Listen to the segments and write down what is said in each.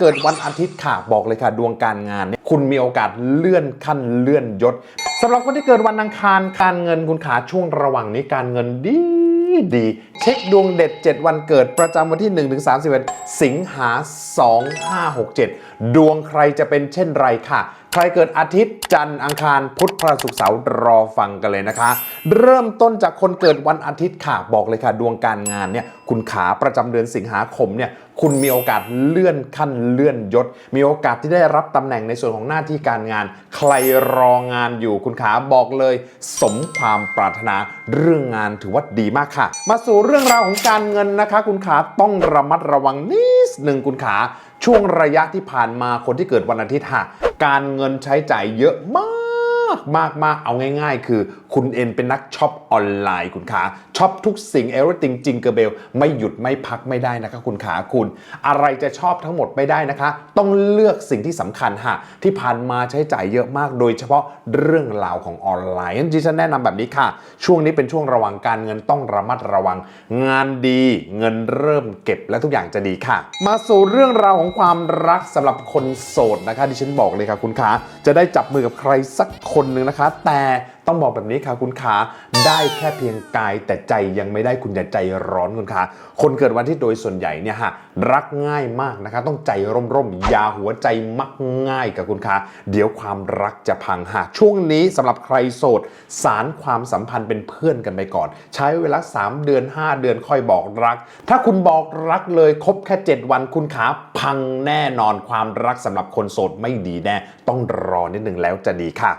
เกิดวันอาทิตย์ค่ะบอกเลยค่ะ ดวงการงานเนี่ยคุณมีโอกาสเลื่อนขั้นเลื่อนยศสำหรับคนที่เกิดวันอังคารการเงินคุณขาช่วงระหว่างนี้การเงินดีดี เช็คดวงเด็ด 7 วันเกิดประจำวันที่ 1-31สิงหา 2567 ดวงใครจะเป็นเช่นไรค่ะ ใครเกิดอาทิตย์จันทร์อังคารพุธพฤหัสศุกร์เสาร์รอฟังกันเลยนะคะ เริ่มต้นจากคนเกิดวันอาทิตย์ค่ะ บอกเลยค่ะ ดวงการงานเนี่ยคุณขาประจำเดือนสิงหาคมเนี่ย คุณมีโอกาสเลื่อนขั้นเลื่อนยศ มีโอกาสที่ได้รับตำแหน่งในส่วนของหน้าที่การงาน ใครรองานอยู่คุณขาบอกเลย สมความปรารถนาเรื่องงานถือว่าดีมากค่ะ มาสู่เรื่องราวของการเงินนะคะ คุณขาต้องระมัดระวังนิดหนึ่งคุณขาช่วงระยะที่ผ่านมาคนที่เกิดวันอาทิตย์ค่ะการเงินใช้จ่ายเยอะมาก มากมากเอาง่ายๆ คือคุณเอ็นเป็นนักช็อปออนไลน์คุณขาช็อปทุกสิ่ง everything จริงเกอร์เบลไม่หยุดไม่พักไม่ได้นะคะคุณขาคุณ อะไรจะชอบทั้งหมดไม่ได้นะคะ ต้องเลือกสิ่งที่สำคัญค่ะที่ผ่านมาใช้จ่ายเยอะมาก โดยเฉพาะเรื่องราวของออนไลน์ที่ฉันแนะนำแบบนี้ค่ะ ช่วงนี้เป็นช่วงระวังการเงินต้องระมัดระวัง งานดีเงินเริ่มเก็บและทุกอย่างจะดีค่ะ มาสู่เรื่องราวของความรักสำหรับคนโสดนะคะดิฉันบอกเลยค่ะคุณขาจะได้จับมือกับใครสักคนหนึ่งนะคะ แต่ต้องบอกแบบนี้ค่ะคุณขาได้แค่เพียงกายแต่ใจยังไม่ได้คุณอย่าใจร้อนคุณขาคนเกิดวันที่โดยส่วนใหญ่เนี่ยฮะรักง่ายมากนะคะ ต้องใจร่มๆอย่าหัวใจมักง่ายกับคุณขาเดี๋ยวความรักจะพังหากช่วงนี้สำหรับใครโสด สารความสัมพันธ์เป็นเพื่อนกันไปก่อน ใช้เวลา 3 เดือน 5 เดือนค่อยบอกรัก ถ้าคุณบอกรักเลยครบแค่ 7 วันคุณขาพังแน่นอนความรักสำหรับคนโสดไม่ดีแน่ ต้องรอนิดหนึ่งแล้วจะดีค่ะ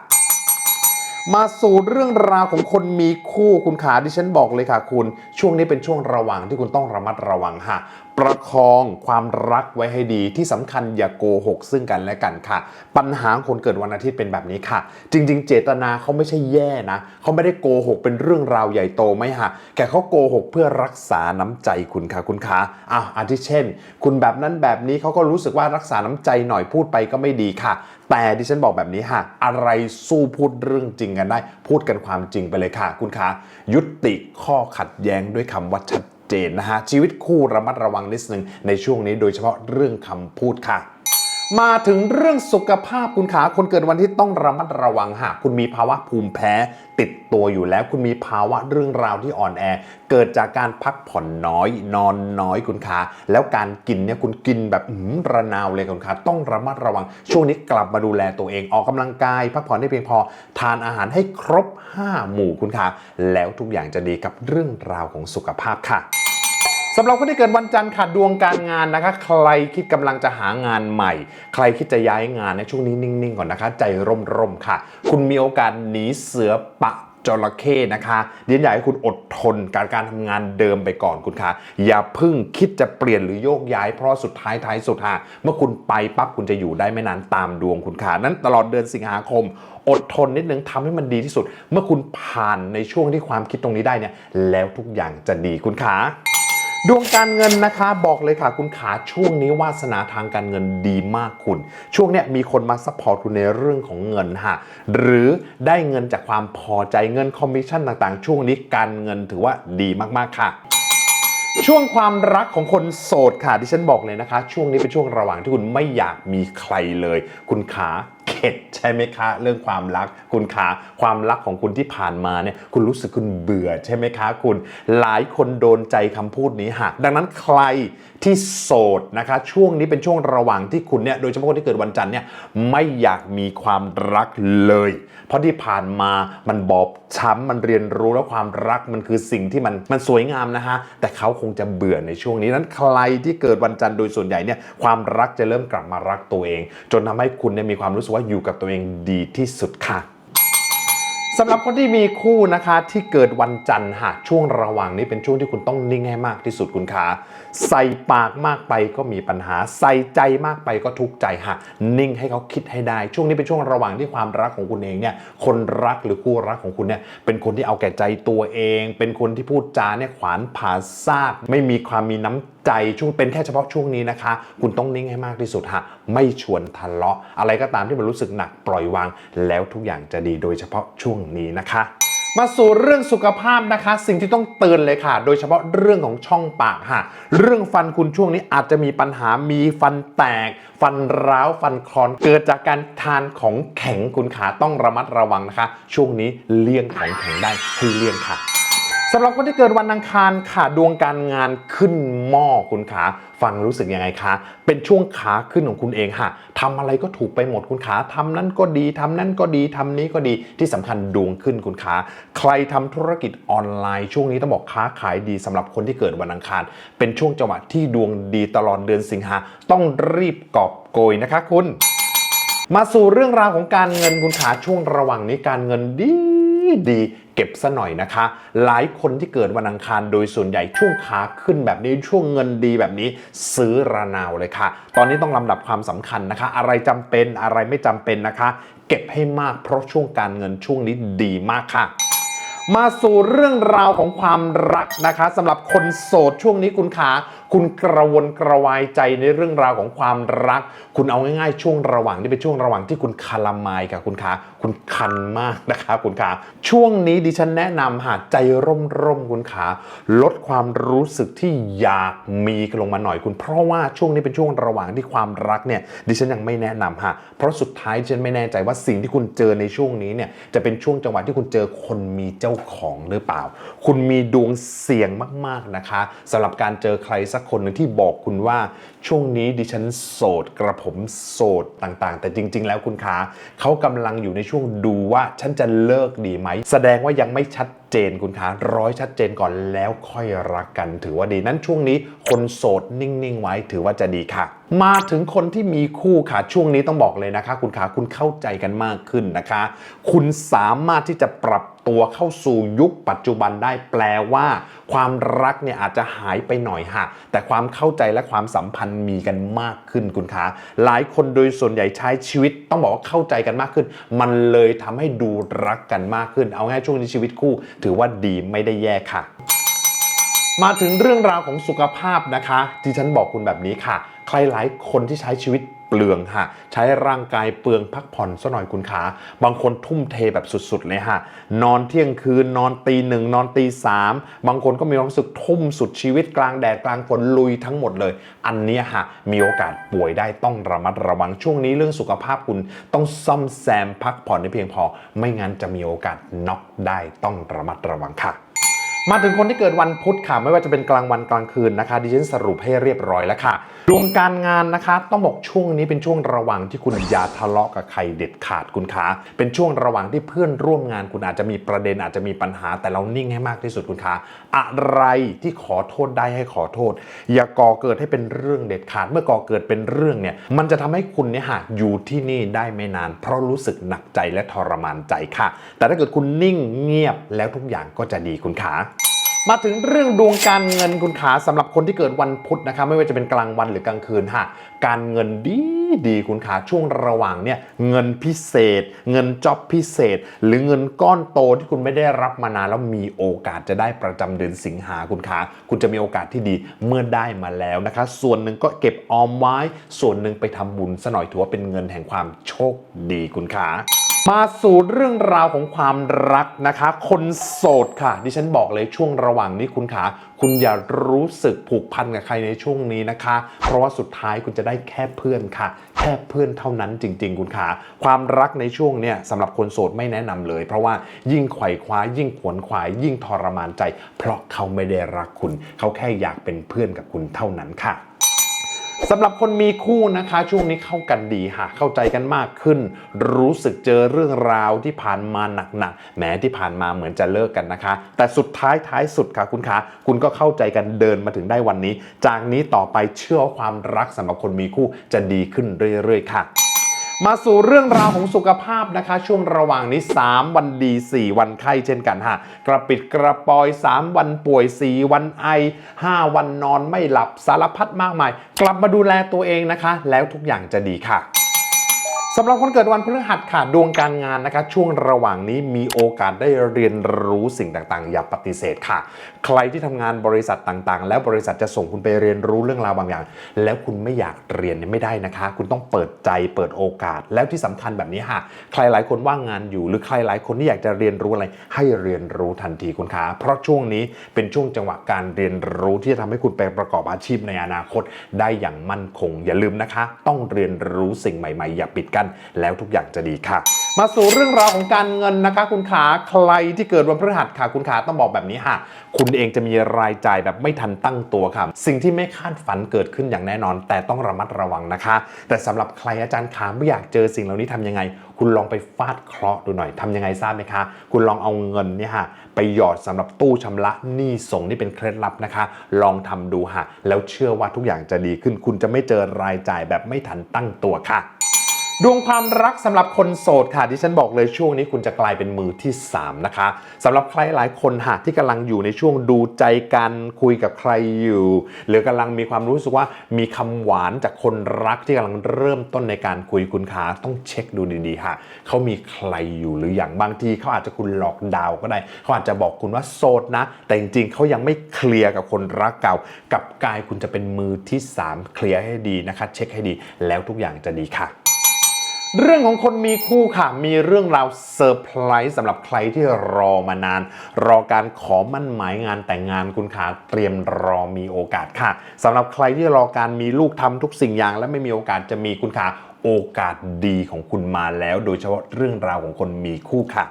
มาสู่เรื่องราวของคนมีคู่คุณขาดิฉันบอกเลยค่ะคุณ ช่วงนี้เป็นช่วงระวังที่คุณต้องระมัดระวังค่ะ ประคองความรักไว้ให้ดีที่สำคัญอย่าโกหกซึ่งกันและกันค่ะ ปัญหาคนเกิดวันอาทิตย์เป็นแบบนี้ค่ะ จริง ๆ เจตนาเขาไม่ใช่แย่นะเขาไม่ได้โกหกเป็นเรื่องราวใหญ่โตไม่ฮะแค่เขาโกหกเพื่อรักษาน้ำใจคุณค่ะคุณขาอ้าวอาทิเช่น คุณแบบนั้นแบบนี้เขาก็รู้สึกว่ารักษาน้ำใจหน่อยพูดไปก็ไม่ดีค่ะ แต่ดิฉันบอกแบบนี้ค่ะ อะไรสู้พูดเรื่องจริงกันได้ พูดกันความจริงไปเลยค่ะ คุณคะยุติข้อขัดแย้งด้วยคำว่าชัด เจนนะฮะชีวิตคู่ระมัดระวังนิดนึงในช่วงนี้โดยเฉพาะเรื่องคำพูดค่ะ มาถึงเรื่องสุขภาพคุณขาคนเกิดวันที่ต้องระมัดระวังหากคุณมีภาวะภูมิแพ้ติดตัวอยู่แล้ว คุณมีภาวะเรื่องราวที่อ่อนแอ เกิดจากการพักผ่อนน้อย นอนน้อยคุณขาแล้วการกินเนี่ยคุณกินแบบอื้อหือระนาวเลยคุณขาต้องระมัดระวัง ช่วงนี้กลับมาดูแลตัวเองออกกำลังกาย พักผ่อนให้เพียงพอ ทานอาหารให้ครบ 5 หมู่คุณขาแล้วทุกอย่างจะดีกับเรื่องราวของสุขภาพค่ะ สำหรับคนที่เกิดวันจันทร์ค่ะดวงการงานนะคะ ใครคิดกำลังจะหางานใหม่ ใครคิดจะย้ายงานในช่วงนี้นิ่งๆก่อนนะคะ ใจร่มๆค่ะ คุณมีโอกาสหนีเสือปะจระเข้นะคะเดียนอยากให้คุณอดทนการการทำงานเดิมไปก่อนคุณคะอย่าพึ่งคิดจะเปลี่ยนหรือโยกย้ายเพราะสุดท้ายท้ายสุดฮะเมื่อคุณไปปั๊บคุณจะอยู่ได้ไม่นานตามดวงคุณคะนั้นตลอดเดือนสิงหาคม อดทนนิดนึงทำให้มันดีที่สุด เมื่อคุณผ่านในช่วงที่ความคิดตรงนี้ได้เนี่ยแล้วทุกอย่างจะดีคุณขา ดวงการเงินนะคะบอกเลยค่ะคุณขาช่วงนี้วาสนาทางการเงินดีมากคุณ ช่วงเนี้ยมีคนมาซัพพอร์ตคุณในเรื่องของเงินฮะหรือได้เงินจากความพอใจเงินคอมมิชชั่นต่างๆ ช่วงนี้การเงินถือว่าดีมากๆค่ะช่วงความรักของคนโสดค่ะที่ฉันบอกเลยนะคะ ช่วงนี้เป็นช่วงระหว่างที่คุณไม่อยากมีใครเลย คุณขา ข็ดใช่ไหมคะ เรื่องความรักคุณขาความรักของคุณที่ผ่านมาเนี่ยคุณรู้สึกคุณเบื่อใช่ไหมคะคุณ หลายคนโดนใจคำพูดนี้หัก ดังนั้นใครที่โสดนะคะ ช่วงนี้เป็นช่วงระหว่างที่คุณเนี่ยโดยเฉพาะคนที่เกิดวันจันทร์เนี่ยไม่อยากมีความรักเลย เพราะที่ผ่านมามันบอบช้ำมันเรียนรู้แล้วความรักมันคือสิ่งที่มันมันสวยงามนะฮะแต่เขาคงจะเบื่อในช่วงนี้นั้นใครที่เกิดวันจันทร์โดยส่วนใหญ่เนี่ยความรักจะเริ่มกลับมารักตัวเอง จนทำให้คุณเนี่ยมีความรู้สึกว่าอยูู่่กับตัวเองดีที่สุดค่ะสำหรับคนที่มีคู่นะคะที่เกิดวันจันทร์หากช่วงระหว่างนี้เป็นช่วงที่คุณต้องนิ่งให้มากที่สุดคุณขา ใส่ปากมากไปก็มีปัญหา ใส่ใจมากไปก็ทุกข์ใจหากนิ่งให้เขาคิดให้ได้ ช่วงนี้เป็นช่วงระหว่างที่ความรักของคุณเองเนี่ยคนรักหรือคู่รักของคุณเนี่ยเป็นคนที่เอาแก่ใจตัวเอง เป็นคนที่พูดจาเนี่ยขวานผ่าซาก ไม่มีความมีน้ำใจช่วงเป็นแค่เฉพาะช่วงนี้นะคะ คุณต้องนิ่งให้มากที่สุดฮะไม่ชวนทะเลาะ อะไรก็ตามที่มันรู้สึกหนักปล่อยวาง แล้วทุกอย่างจะดีโดยเฉพาะช่วงนี้นะคะ มาสู่เรื่องสุขภาพนะคะ สิ่งที่ต้องเตือนเลยค่ะ โดยเฉพาะเรื่องของช่องปากค่ะ เรื่องฟันคุณช่วงนี้อาจจะมีปัญหามีฟันแตก ฟันร้าวฟันคลอนเกิดจากการทานของแข็งคุณขาต้องระมัดระวังนะคะ ช่วงนี้เลี่ยงของแข็งได้ให้เลี่ยงค่ะ สำหรับคนที่เกิดวันอังคารค่ะดวงการงานขึ้นหม้อคุณขาฟังรู้สึกยังไงคะ เป็นช่วงขาขึ้นของคุณเองค่ะทำอะไรก็ถูกไปหมดคุณขาทำนั้นก็ดีทำนั้นก็ดีทำนี้ก็ดีที่สำคัญดวงขึ้นคุณขาใครทำธุรกิจออนไลน์ช่วงนี้ต้องบอกค้าขายดีสำหรับคนที่เกิดวันอังคาร เป็นช่วงจังหวะที่ดวงดีตลอดเดือนสิงหาต้องรีบกอบโกยนะคะ คุณ มาสู่เรื่องราวของการเงินคุณขาช่วงระหว่างนี้การเงินดีดี เก็บซะหน่อยนะคะ หลายคนที่เกิดวันอังคารโดยส่วนใหญ่ช่วงขาขึ้นแบบนี้ช่วงเงินดีแบบนี้ซื้อระนาวเลยค่ะ ตอนนี้ต้องลำดับความสำคัญนะคะ อะไรจำเป็นอะไรไม่จำเป็นนะคะ เก็บให้มากเพราะช่วงการเงินช่วงนี้ดีมากค่ะมาสู่เรื่องราวของความรักนะคะสำหรับคนโสดช่วงนี้คุณขาคุณกระวนกระวายใจในเรื่องราวของความรัก คุณเอาง่ายๆ ช่วงระหว่างนี้เป็นช่วงระหว่างที่คุณคาลามายกับคุณขาคุณคันมากนะคะคุณขาช่วงนี้ดิฉันแนะนำหากใจร่มๆคุณขาลดความรู้สึกที่อยากมีลงมาหน่อยคุณ เพราะว่าช่วงนี้เป็นช่วงระหว่างที่ความรักเนี่ยดิฉันยังไม่แนะนำฮะเพราะสุดท้ายดิฉันไม่แน่ใจว่าสิ่งที่คุณเจอในช่วงนี้เนี่ยจะเป็นช่วงจังหวะที่คุณเจอคนมีเจ้าของหรือเปล่า คุณมีดวงเสี่ยงมากๆนะคะสำหรับการเจอใครสักคนหนึ่งที่บอกคุณว่าช่วงนี้ดิฉันโสดกระผมโสดต่างๆ แต่จริง ๆ แล้วคุณขาเขากำลังอยู่ในช่วงดูว่าฉันจะเลิกดีไหม แสดงว่ายังไม่ชัด เจนคุณขาร้อยชัดเจนก่อนแล้วค่อยรักกันถือว่าดีนั้นช่วงนี้คนโสดนิ่งๆ ไว้ถือว่าจะดีค่ะ มาถึงคนที่มีคู่ค่ะช่วงนี้ต้องบอกเลยนะคะ คุณขาคุณเข้าใจกันมากขึ้นนะคะ คุณสามารถที่จะปรับตัวเข้าสู่ยุคปัจจุบันได้แปลว่า ความรักเนี่ยอาจจะหายไปหน่อยฮะแต่ความเข้าใจและความสัมพันธ์มีกันมากขึ้นคุณขาหลายคนโดยส่วนใหญ่ใช้ชีวิต ต้องบอกว่าเข้าใจกันมากขึ้น มันเลยทำให้ดูรักกันมากขึ้น เอาง่ายช่วงนี้ชีวิตคู่ถือว่าดีไม่ได้แย่ค่ะ มาถึงเรื่องราวของสุขภาพนะคะที่ฉันบอกคุณแบบนี้ค่ะ ใครหลายคนที่ใช้ชีวิต เปลืองฮะใช้ร่างกายเปลืองพักผ่อนซะหน่อยคุณขาบางคนทุ่มเทแบบสุดๆเลยฮะนอนเที่ยงคืนนอนตีหนึ่งนอนตีสามบางคนก็มีความรู้สึกทุ่มสุดชีวิตกลางแดดกลางฝนลุยทั้งหมดเลย อันนี้ยฮะมีโอกาสป่วยได้ต้องระมัดระวังช่วงนี้เรื่องสุขภาพคุณต้องซ่อมแซมพักผ่อนให้เพียงพอ ไม่งั้นจะมีโอกาสน็อกได้ต้องระมัดระวังค่ะ มาถึงคนที่เกิดวันพุธค่ะ ไม่ว่าจะเป็นกลางวันกลางคืนนะคะ ดิฉันสรุปให้เรียบร้อยแล้วค่ะดวงการงานนะคะ ต้องบอกช่วงนี้เป็นช่วงระหว่างที่คุณอย่าทะเลาะกับใครเด็ดขาดคุณขาเป็นช่วงระหว่างที่เพื่อนร่วมงานคุณอาจจะมีประเด็นอาจจะมีปัญหาแต่เรานิ่งให้มากที่สุดคุณขาอะไรที่ขอโทษได้ให้ขอโทษ อย่าก่อเกิดให้เป็นเรื่องเด็ดขาดเมื่อก่อเกิดเป็นเรื่องเนี่ยมันจะทำให้คุณเนี่ยฮะอยู่ที่นี่ได้ไม่นาน เพราะรู้สึกหนักใจและทรมานใจค่ะ แต่ถ้าเกิดคุณนิ่งเงียบแล้วทุกอย่างก็จะดีคุณขา มาถึงเรื่องดวงการเงินคุณขาสำหรับคนที่เกิดวันพุธนะคะไม่ว่าจะเป็นกลางวันหรือกลางคืนฮะการเงินดีดีคุณขาช่วงระหว่างเนี่ยเงินพิเศษ เงินจ็อบพิเศษ หรือเงินก้อนโตที่คุณไม่ได้รับมานานแล้วมีโอกาสจะได้ประจำเดือนสิงหาคุณขาคุณจะมีโอกาสที่ดีเมื่อได้มาแล้วนะคะ ส่วนหนึ่งก็เก็บออมไว้ ส่วนหนึ่งไปทำบุญซะหน่อยถือว่าเป็นเงินแห่งความโชคดีคุณขา มาสู่เรื่องราวของความรักนะคะ คนโสดค่ะ ดิฉันบอกเลยช่วงระหว่างนี้คุณขา คุณอย่ารู้สึกผูกพันกับใครในช่วงนี้นะคะ เพราะว่าสุดท้ายคุณจะได้แค่เพื่อนค่ะ แค่เพื่อนเท่านั้นจริง ๆ คุณขา ความรักในช่วงเนี้ยสำหรับคนโสดไม่แนะนำเลย เพราะว่ายิ่งไขว่คว้ายิ่งขวนขวาย ยิ่งทรมานใจ เพราะเขาไม่ได้รักคุณ เขาแค่อยากเป็นเพื่อนกับคุณเท่านั้นค่ะ สำหรับคนมีคู่นะคะ ช่วงนี้เข้ากันดีค่ะเข้าใจกันมากขึ้น รู้สึกเจอเรื่องราวที่ผ่านมาหนักๆแม้ที่ผ่านมาเหมือนจะเลิกกันนะคะ แต่สุดท้ายท้ายสุดค่ะคุณคะคุณก็เข้าใจกันเดินมาถึงได้วันนี้ จากนี้ต่อไปเชื่อว่าความรักสำหรับคนมีคู่จะดีขึ้นเรื่อยๆค่ะ มาสู่เรื่องราวของสุขภาพนะคะ ช่วงระหว่างนี้ 3 วันดี 4 วันไข้เช่นกันฮะกระปิดกระปอย 3 วันป่วย 4 วันไอ 5 วันนอนไม่หลับสารพัดมากมาย กลับมาดูแลตัวเองนะคะ แล้วทุกอย่างจะดีค่ะ สำหรับคนเกิดวันพฤหัสค่ะดวงการงานนะคะช่วงระหว่างนี้มีโอกาสได้เรียนรู้สิ่งต่างๆ อย่าปฏิเสธค่ะ ใครที่ทำงานบริษัทต่างๆ แล้วบริษัทจะส่งคุณไปเรียนรู้เรื่องราวบางอย่าง แล้วคุณไม่อยากเรียนไม่ได้นะคะ คุณต้องเปิดใจเปิดโอกาสแล้วที่สำคัญแบบนี้ค่ะ ใครหลายคนว่างงานอยู่ หรือใครหลายคนที่อยากจะเรียนรู้อะไรให้เรียนรู้ทันทีคุณคะเพราะช่วงนี้เป็นช่วงจังหวะการเรียนรู้ที่จะทำให้คุณไปประกอบอาชีพในอนาคต ได้อย่างมั่นคง อย่าลืมนะคะ ต้องเรียนรู้สิ่งใหม่ ๆ อย่าปิดกั้นแล้วทุกอย่างจะดีค่ะ มาสู่เรื่องราวของการเงินนะคะ คุณขาใครที่เกิดวันพฤหัสค่ะคุณขาต้องบอกแบบนี้ค่ะ คุณเองจะมีรายจ่ายแบบไม่ทันตั้งตัวค่ะ สิ่งที่ไม่คาดฝันเกิดขึ้นอย่างแน่นอน แต่ต้องระมัดระวังนะคะ แต่สำหรับใครอาจารย์ขาไม่อยากเจอสิ่งเหล่านี้ทำยังไง คุณลองไปฟาดเคราะห์ดูหน่อยทำยังไงทราบไหมคะ คุณลองเอาเงินเนี่ยฮะไปหยอดสำหรับตู้ชำระหนี้ส่งนี่เป็นเคล็ดลับนะคะ ลองทำดูฮะแล้วเชื่อว่าทุกอย่างจะดีขึ้น คุณจะไม่เจอรายจ่ายแบบไม่ทันตั้งตัวค่ะ ดวงความรักสำหรับคนโสดค่ะที่ฉันบอกเลยช่วงนี้คุณจะกลายเป็นมือที่ 3 นะคะสำหรับใครหลายคนหากที่กำลังอยู่ในช่วงดูใจกันคุยกับใครอยู่ หรือกำลังมีความรู้สึกว่ามีคำหวานจากคนรักที่กำลังเริ่มต้นในการคุยคุณขาต้องเช็คดูดีๆค่ะเขามีใครอยู่หรืออย่างบางทีเขาอาจจะคุณหลอกดาวก็ได้เขาอาจจะบอกคุณว่าโสดนะ แต่จริงๆเขายังไม่เคลียร์กับคนรักเก่า กับกายคุณจะเป็นมือที่ 3 เคลียร์ให้ดีนะคะ เช็คให้ดีแล้วทุกอย่างจะดีค่ะ เรื่องของคนมีคู่ค่ะ มีเรื่องราวเซอร์ไพรส์สำหรับใครที่รอมานาน รอการขอมั่นหมายงานแต่งงานคุณขาเตรียมรอมีโอกาสค่ะสำหรับใครที่รอการมีลูกทำทุกสิ่งอย่าง และไม่มีโอกาสจะมีคุณขาโอกาสดีของคุณมาแล้ว โดยเฉพาะเรื่องราวของคนมีคู่ค่ะ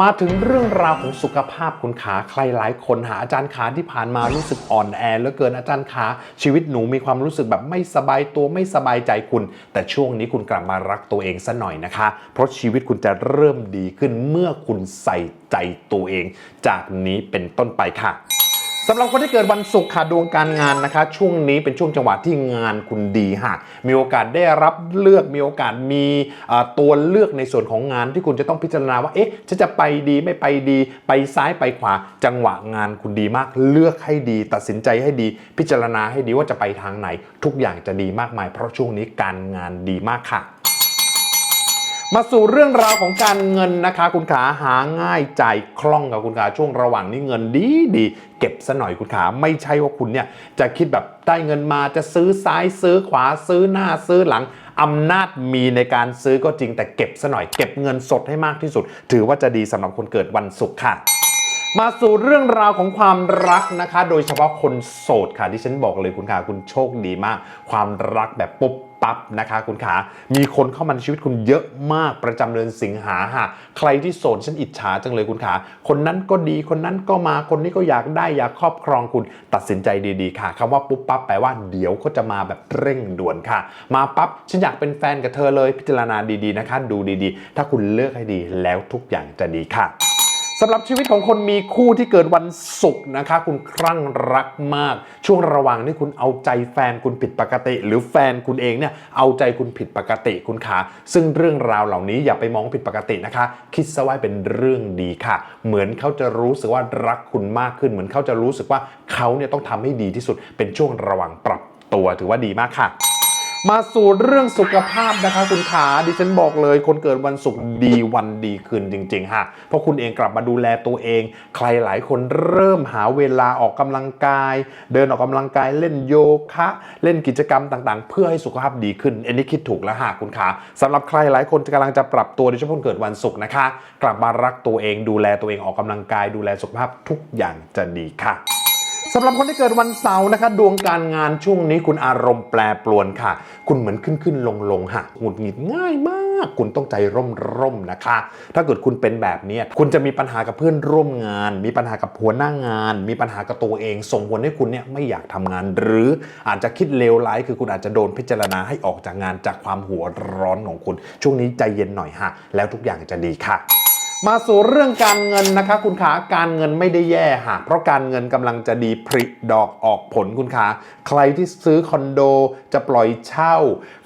มาถึงเรื่องราวของสุขภาพคุณขาใครหลายคนหาอาจารย์ขาที่ผ่านมารู้สึกอ่อนแอเหลือเกินอาจารย์ขาชีวิตหนูมีความรู้สึกแบบไม่สบายตัวไม่สบายใจคุณ แต่ช่วงนี้คุณกลับมารักตัวเองซะหน่อยนะคะ เพราะชีวิตคุณจะเริ่มดีขึ้นเมื่อคุณใส่ใจตัวเอง จากนี้เป็นต้นไปค่ะ สำหรับคนที่เกิดวันศุกร์ค่ะดวงการงานนะคะ ช่วงนี้เป็นช่วงจังหวะที่งานคุณดีค่ะมีโอกาสได้รับเลือกมีโอกาสมีตัวเลือกในส่วนของงานที่คุณจะต้องพิจารณาว่าเอ๊ะฉันจะไปดีไม่ไปดี ไปซ้ายไปขวา จังหวะงานคุณดีมาก เลือกให้ดี ตัดสินใจให้ดี พิจารณาให้ดีว่าจะไปทางไหน ทุกอย่างจะดีมากมาย เพราะช่วงนี้การงานดีมากค่ะ มาสู่เรื่องราวของการเงินนะคะ คุณขาหาง่ายจ่ายคล่องกับคุณขาช่วงระหว่างนี้เงินดีดี เก็บซะหน่อยคุณขาไม่ใช่ว่าคุณเนี่ยจะคิดแบบได้เงินมาจะซื้อซ้ายซื้อขวาซื้อหน้าซื้อหลังอำนาจมีในการซื้อก็จริงแต่เก็บซะหน่อยเก็บเงินสดให้มากที่สุด ถือว่าจะดีสำหรับคนเกิดวันศุกร์ค่ะมาสู่เรื่องราวของความรักนะคะ โดยเฉพาะคนโสดค่ะที่ฉันบอกเลยคุณขาคุณโชคดีมาก ความรักแบบปุ๊บ ปั๊บนะคะคุณขา มีคนเข้ามาในชีวิตคุณเยอะมากประจำเดือนสิงหาค่ะใครที่โสดฉันอิจฉาจังเลยคุณขา คนนั้นก็ดีคนนั้นก็มาคนนี้ก็อยากได้อยากครอบครองคุณตัดสินใจดีๆค่ะคำว่าปุ๊บปั๊บแปลว่าเดี๋ยวก็จะมาแบบเร่งด่วนค่ะ มาปั๊บฉันอยากเป็นแฟนกับเธอเลยพิจารณาดีๆนะคะ ดูดีๆ ถ้าคุณเลือกให้ดีแล้วทุกอย่างจะดีค่ะ สำหรับชีวิตของคนมีคู่ที่เกิดวันศุกร์นะคะ คุณคลั่งรักมาก ช่วงระหว่างที่คุณเอาใจแฟนคุณผิดปกติ หรือแฟนคุณเองเนี่ยเอาใจคุณผิดปกติคุณขาซึ่งเรื่องราวเหล่านี้อย่าไปมองผิดปกตินะคะ คิดซะว่าเป็นเรื่องดีค่ะ เหมือนเขาจะรู้สึกว่ารักคุณมากขึ้น เหมือนเขาจะรู้สึกว่าเขาเนี่ยต้องทำให้ดีที่สุดเป็นช่วงระหว่างปรับตัวถือว่าดีมากค่ะ มาสู่เรื่องสุขภาพนะคะคุณขาดิฉันบอกเลยคนเกิดวันศุกร์ดีวันดีคืนจริงๆฮะเพราะคุณเองกลับมาดูแลตัวเอง ใครหลายคนเริ่มหาเวลาออกกำลังกาย เดินออกกำลังกายเล่นโยคะ เล่นกิจกรรมต่างๆ เพื่อให้สุขภาพดีขึ้นอันนี้คิดถูกแล้วฮะคุณขาสำหรับใครหลายคนกำลังจะปรับตัวโดยเฉพาะคนเกิดวันศุกร์นะคะ กลับมารักตัวเองดูแลตัวเองออกกำลังกายดูแลสุขภาพทุกอย่างจะดีค่ะ สำหรับคนที่เกิดวันเสาร์นะคะดวงการงานช่วงนี้คุณอารมณ์แปรปรวนค่ะ คุณเหมือนขึ้นขึ้นลงลงๆค่ะหงุดหงิดง่ายมาก คุณต้องใจร่มร่มนะคะ ถ้าเกิดคุณเป็นแบบนี้คุณจะมีปัญหากับเพื่อนร่วมงาน มีปัญหากับหัวหน้างาน มีปัญหากับตัวเองส่งผลให้คุณเนี่ยไม่อยากทำงาน หรืออาจจะคิดเลวร้ายคือคุณอาจจะโดนพิจารณาให้ออกจากงานจากความหัวร้อนของคุณ ช่วงนี้ใจเย็นหน่อยฮะแล้วทุกอย่างจะดีค่ะ มาสู่เรื่องการเงินนะคะ คุณขาการเงินไม่ได้แย่หากเพราะการเงินกำลังจะดีผลิดอกออกผลคุณขาใครที่ซื้อคอนโดจะปล่อยเช่า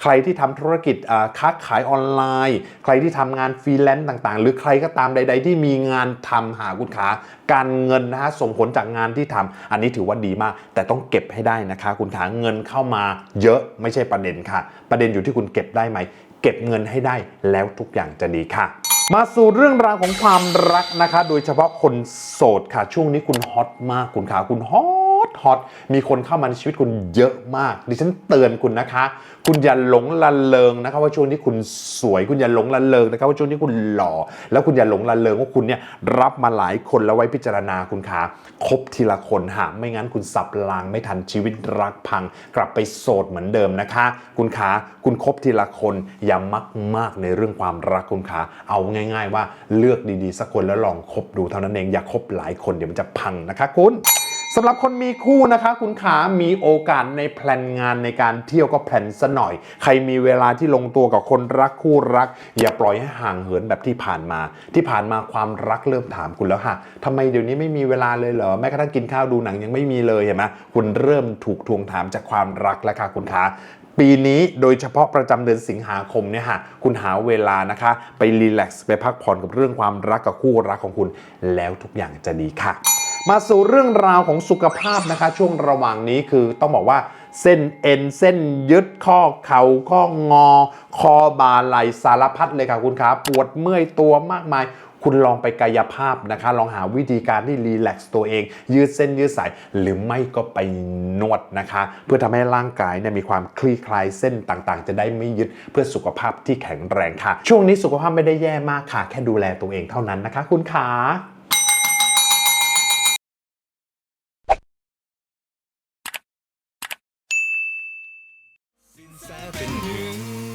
ใครที่ทำธุรกิจอ่าค้าขายออนไลน์ ใครที่ทำงานฟรีแลนซ์ต่างๆ หรือใครก็ตามใด ๆ ที่มีงานทำหาคุณขาการเงินนะฮะส่งผลจากงานที่ทำอันนี้ถือว่าดีมาก แต่ต้องเก็บให้ได้นะคะ คุณขาเงินเข้ามาเยอะไม่ใช่ประเด็นค่ะ ประเด็นอยู่ที่คุณเก็บได้ไหมเก็บเงินให้ได้แล้วทุกอย่างจะดีค่ะ มาสู่เรื่องราวของความรักนะคะ โดยเฉพาะคนโสดค่ะ ช่วงนี้คุณฮอตมากคุณขาคุณฮอต ฮอตมีคนเข้ามาในชีวิตคุณเยอะมาก ดิฉันเตือนคุณนะคะ คุณอย่าหลงละเลงนะคะว่าช่วงนี้คุณสวย คุณอย่าหลงละเลงนะคะว่าช่วงนี้คุณหล่อ แล้วคุณอย่าหลงละเลงว่าคุณเนี่ยรับมาหลายคนแล้วไว้พิจารณาคุณขาคบทีละคนหากไม่งั้นคุณสับรางไม่ทันชีวิตรักพัง กลับไปโสดเหมือนเดิมนะคะ คุณขาคุณคบทีละคนอย่ามักมากในเรื่องความรักคุณขาเอาง่าย ๆ ว่าเลือกดีๆสักคนแล้วลองคบดูเท่านั้นเองอย่าคบหลายคนเดี๋ยวมันจะพังนะคะคุณ สำหรับคนมีคู่นะคะคุณขา มีโอกาสในแพลนงานในการเที่ยวก็แพลนซะหน่อย ใครมีเวลาที่ลงตัวกับคนรักคู่รัก อย่าปล่อยให้ห่างเหินแบบที่ผ่านมา ที่ผ่านมาความรักเริ่มถามคุณแล้วค่ะทำไมเดี๋ยวนี้ไม่มีเวลาเลยเหรอแม้กระทั่งกินข้าวดูหนังยังไม่มีเลยเห็นไหมคุณเริ่มถูกทวงถามจากความรักแล้วค่ะคุณขาปีนี้โดยเฉพาะประจำเดือนสิงหาคมเนี่ยฮะคุณหาเวลานะคะ ไปรีแลกซ์ไปพักผ่อนกับเรื่องความรักกับคู่รักของคุณ แล้วทุกอย่างจะดีค่ะ มาสู่เรื่องราวของสุขภาพนะคะ ช่วงระหว่างนี้คือต้องบอกว่าเส้นเอ็นเส้นยึดข้อเข่าข้องอ คอบ่าไหล่สารพัดเลยค่ะคุณขาปวดเมื่อยตัวมากมายคุณลองไปกายภาพนะคะ ลองหาวิธีการที่รีแลกซ์ตัวเอง ยืดเส้นยืดสายหรือไม่ก็ไปนวดนะคะ เพื่อทำให้ร่างกายเนี่ยมีความคลี่คลายเส้นต่างๆ จะได้ไม่ยึดเพื่อสุขภาพที่แข็งแรงค่ะ ช่วงนี้สุขภาพไม่ได้แย่มากค่ะ แค่ดูแลตัวเองเท่านั้นนะคะ คุณขา ซะเป็นหนึ่ง